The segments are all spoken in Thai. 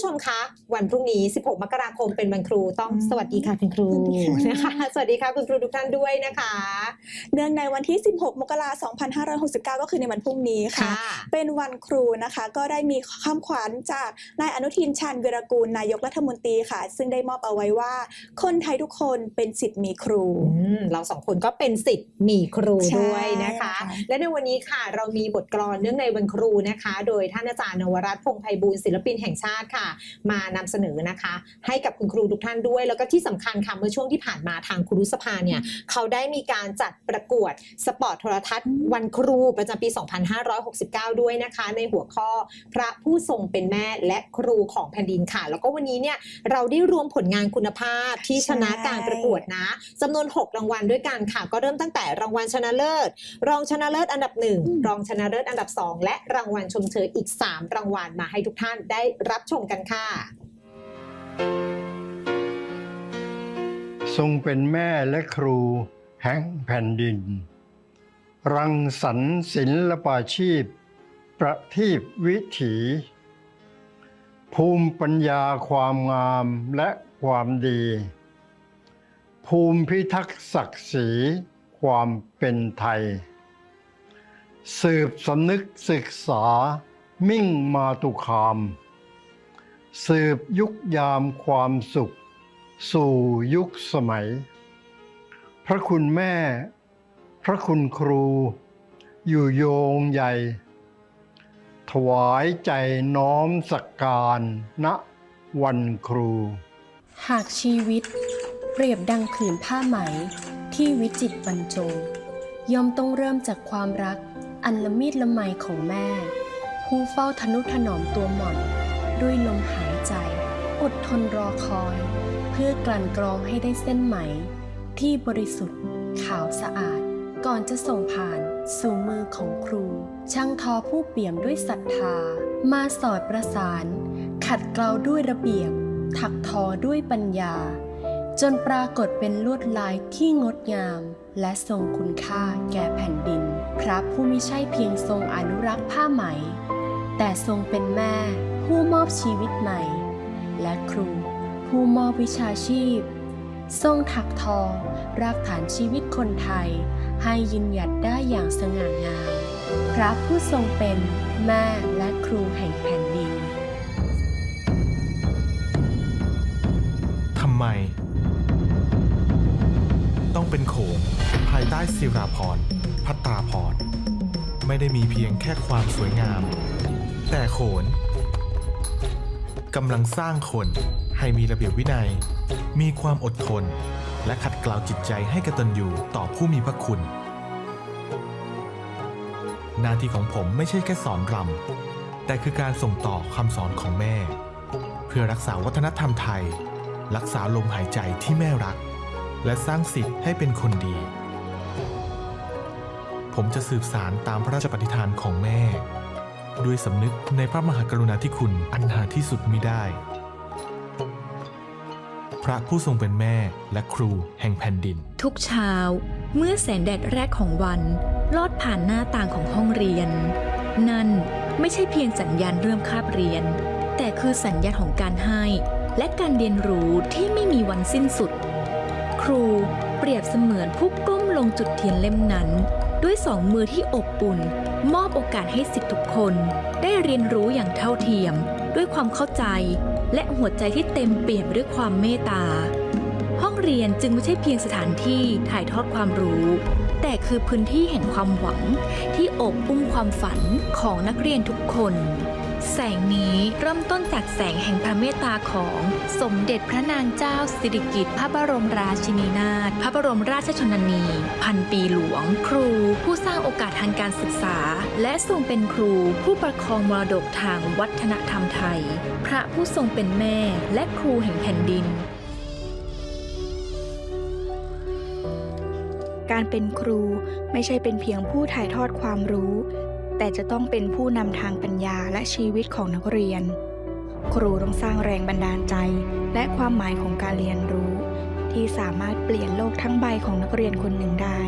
ผู้ชมคะวันพรุ่งนี้ 16 มกราคมเป็นวันครูต้องอืมสวัสดีค่ะคุณครูสวัสดีค่ะนะคะ สวัสดีค่ะคุณครูทุกท่านด้วยนะคะ เนื่องในวันที่ 16 มกราคม 2569 ก็คือในวันพรุ่งนี้ค่ะ เป็นวันครูนะคะ ก็ได้มีคำขวัญจากนายอนุทินชาญวิรกูลนายกรัฐมนตรีค่ะ ซึ่งได้มอบเอาไว้ว่า คนไทยทุกคนเป็นสิทธิ์มีครูอืมเราสองคนก็เป็นสิทธิ์มีครูใช่ด้วยนะคะค่ะและในวันนี้ค่ะเรามีบทกลอนเนื่องในวันครูนะคะ โดยท่านอาจารย์นวรัตน์พงษ์ไพบูลย์ศิลปินแห่งชาติค่ะมานำเสนอนะคะ ให้กับคุณครูทุกท่านด้วย แล้วก็ที่สำคัญค่ะเมื่อช่วงที่ผ่านมาทางครูสภาเนี่ยเขาได้มีการจัดประกวดสปอร์ตโทรทัศน์วันครูประจำปี 2569 ด้วยนะคะ ในหัวข้อพระผู้ทรงเป็นแม่และครูของแผ่นดินค่ะ แล้วก็วันนี้เนี่ยเราได้รวมผลงานคุณภาพที่ชนะการประกวดนะจำนวน 6 รางวัลด้วยกันค่ะ ก็เริ่มตั้งแต่รางวัลชนะเลิศ รองชนะเลิศอันดับหนึ่งรองชนะเลิศอันดับ 2 และรางวัลชมเชยอีก 3 รางวัลมาให้ทุกท่านได้รับชมกันค่ะ ทรงเป็นแม่และครูแห่งแผ่นดิน รังสรรค์ศิลปาชีพ ประทีปวิถี ภูมิปัญญาความงามและความดี ภูมิพิทักษ์ศักดิ์ศรีความเป็นไทย สืบสำนึกศึกษามิ่งมาตุคาม สืบยุคยามความสุข สู่ยุคสมัย พระคุณแม่ พระคุณครู อยู่โยงใหญ่ ถวายใจน้อมสักการณวันครู หากชีวิต เปรียบดังผืนผ้าไหมที่วิจิตบรรจงย่อมต้องเริ่มจากความรักอันละมีดละไมของแม่ ผู้เฝ้าทนุถนอมตัวหม่อน ด้วยลมหายใจ อดทนรอคอย เพื่อกลั่นกรองให้ได้เส้นไหม ที่บริสุทธิ์ ขาวสะอาด ก่อนจะส่งผ่านสู่มือของครู ช่างทอผู้เปี่ยมด้วยศรัทธา มาสอดประสาน ขัดเกลาด้วยระเบียบ ถักทอด้วยปัญญา จนปรากฏเป็นลวดลายที่งดงาม และทรงคุณค่าแก่แผ่นดิน พระผู้มิใช่เพียงทรงอนุรักษ์ผ้าไหม แต่ทรงเป็นแม่ ผู้มอบชีวิตใหม่ และครูผู้มอบวิชาชีพ ทรงถักทอรากฐานชีวิตคนไทย ให้ยืนหยัดได้อย่างสง่างาม พระผู้ทรงเป็นแม่และครูแห่งแผ่นดิน ทำไม ต้องเป็นโขงภายใต้ศิราพรพัตราพรไม่ได้มีเพียงแค่ความสวยงาม แต่โขน กำลังสร้างคนให้มีระเบียบวินัย มีความอดทน และขัดเกลาจิตใจให้กระตัญญูต่อผู้มีพระคุณ หน้าที่ของผมไม่ใช่แค่สอนรำ แต่คือการส่งต่อคำสอนของแม่ เพื่อรักษาวัฒนธรรมไทย รักษาลมหายใจที่แม่รัก และสร้างสิทธิ์ให้เป็นคนดี ผมจะสืบสารตามพระราชปฏิฐานของแม่ ด้วยสำนึกในพระมหากรุณาธิคุณอันหาที่สุดมิได้ พระผู้ทรงเป็นแม่และครูแห่งแผ่นดิน ทุกเช้า เมื่อแสงแดดแรกของวัน ลอดผ่านหน้าต่างของห้องเรียน นั่นไม่ใช่เพียงสัญญาณเริ่มคาบเรียน แต่คือสัญญาณของการให้ และการเรียนรู้ที่ไม่มีวันสิ้นสุด ครูเปรียบเสมือนผู้ก้มลงจุดเทียนเล่มนั้น ด้วยสองมือที่อบอุ่น มอบโอกาสให้สิทธิทุกคนได้เรียนรู้อย่างเท่าเทียม ด้วยความเข้าใจ และหัวใจที่เต็มเปี่ยมด้วยความเมตตา ห้องเรียนจึงไม่ใช่เพียงสถานที่ถ่ายทอดความรู้ แต่คือพื้นที่แห่งความหวังที่อบอุ้มความฝันของนักเรียนทุกคน แสงนี้เริ่มต้นจากแสงแห่งพระเมตตาของสมเด็จพระนางเจ้าสิริกิติ์พระบรมราชินีนาถพระบรมราชชนนี พันปีหลวง ครู ผู้สร้างโอกาสทางการศึกษา และทรงเป็นครูผู้ประคองมรดกทางวัฒนธรรมไทย พระผู้ทรงเป็นแม่และครูแห่งแผ่นดินการเป็นครูไม่ใช่เป็นเพียงผู้ถ่ายทอดความรู้ แต่จะต้องเป็นผู้นำทางปัญญาและชีวิตของนักเรียน ครูต้องสร้างแรงบันดาลใจ และความหมายของการเรียนรู้ ที่สามารถเปลี่ยนโลกทั้งใบของนักเรียนคนหนึ่งได้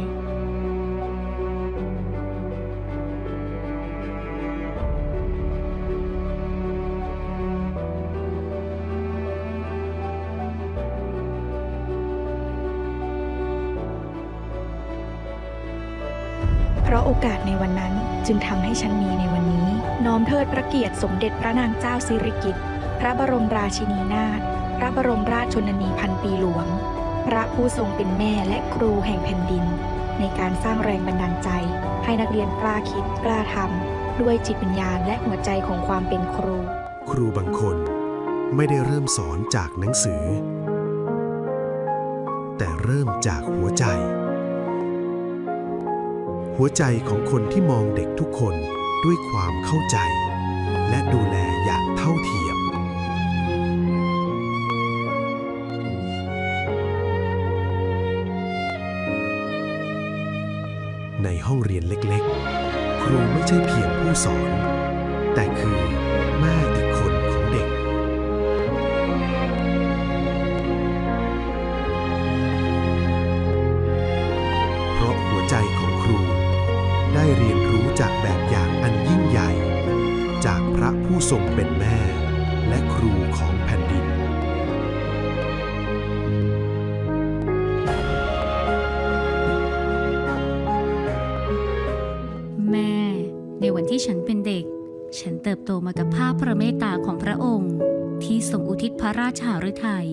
เพราะโอกาสในวันนั้น จึงทำให้ฉันมีในวันนี้ น้อมเทิดพระเกียรติสมเด็จพระนางเจ้าสิริกิติ์พระบรมราชินีนาถพระบรมราชชนนีพันปีหลวง พระผู้ทรงเป็นแม่และครูแห่งแผ่นดิน ในการสร้างแรงบันดาลใจ ให้นักเรียนกล้าคิดกล้าทำด้วยจิตวิญญาณและหัวใจของความเป็นครู ครูบางคนไม่ได้เริ่มสอนจากหนังสือ แต่เริ่มจากหัวใจ หัวใจของคนที่มองเด็กทุกคนด้วยความเข้าใจ และดูแลอย่างเท่าเทียม ในห้องเรียนเล็กๆ ครูไม่ใช่เพียงผู้สอน แต่คือแม่ ทรงเป็นแม่และครูของแผ่นดิน แม่ ในวันที่ฉันเป็นเด็ก ฉันเติบโตมากับภาพพระเมตตาของพระองค์ ที่ทรงอุทิศพระราชาฤทัย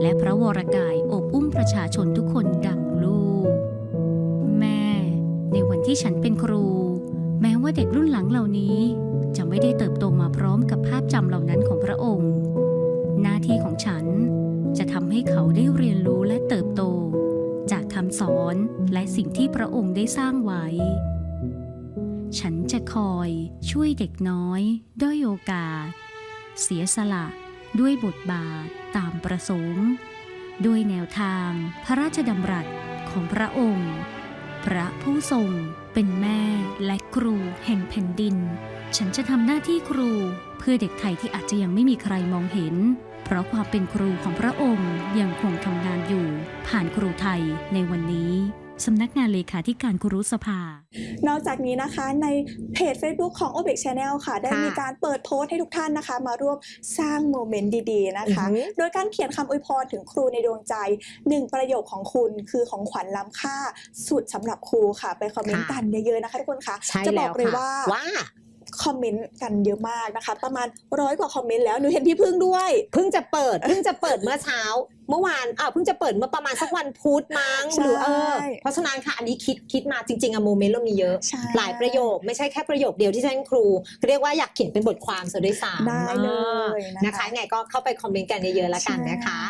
และพระวรกายอบอุ้มประชาชนทุกคนดังลูก แม่ ในวันที่ฉันเป็นครู แม้ว่าเด็กรุ่นหลังเหล่านี้ จะไม่ได้เติบโตมาพร้อมกับภาพจำเหล่านั้นของพระองค์ หน้าที่ของฉันจะทำให้เขาได้เรียนรู้และเติบโต จากคำสอนและสิ่งที่พระองค์ได้สร้างไว้ ฉันจะคอยช่วยเด็กน้อย ด้อยโอกาส เสียสละ ด้วยบทบาทตามประสงค์ ด้วยแนวทางพระราชดำรัสของพระองค์ พระผู้ทรงเป็นแม่และครูแห่งแผ่นดิน ฉันจะทำหน้าที่ครูเพื่อเด็กไทยที่อาจจะยังไม่มีใครมองเห็น เพราะความเป็นครูของพระองค์ยังคงทำงานอยู่ ผ่านครูไทยในวันนี้สำนักงานเลขาธิการครุสภา นอกจากนี้นะคะในเพจ Facebook ของ o b e c Channel ค่ะ ได้ค่ะมีการเปิดโพสต์ให้ทุกท่านนะคะ มาร่วมสร้างโมเมนต์ดีๆนะคะอือหือโดยการเขียนคำอวยพรถึงครูในดวงใจหนึ่งประโยคของคุณคือของขวัญล้ำค่าสุดสำหรับครูค่ะ ไปคอมเมนต์กันเยอะๆนะคะทุกคนคะใช่จะบแล้อวกเลยค่ะว่าว่า คอมเมนต์กันเยอะมากนะคะ ประมาณร้อยกว่าคอมเมนต์แล้วหนูเห็นพี่พึ่งด้วย เพิ่งจะเปิด เพิ่งจะเปิดเมื่อเช้า เมื่อวานอ่าเพิ่งจะเปิดเมื่อประมาณสักวันพุธมั้งใช่หรือเออเพราะฉะนั้นค่ะอันนี้คิดคิดมาจริงๆอะโมเมนต์เรามีเยอะใช่หลายประโยคไม่ใช่แค่ประโยคเดียวที่ฉันครูเรียกว่าอยากเขียนเป็นบทความซะด้วยซ้ำได้เลยนะคะนะคะไงก็เข้าไปคอมเมนต์กันเยอะๆแล้วกันนะคะ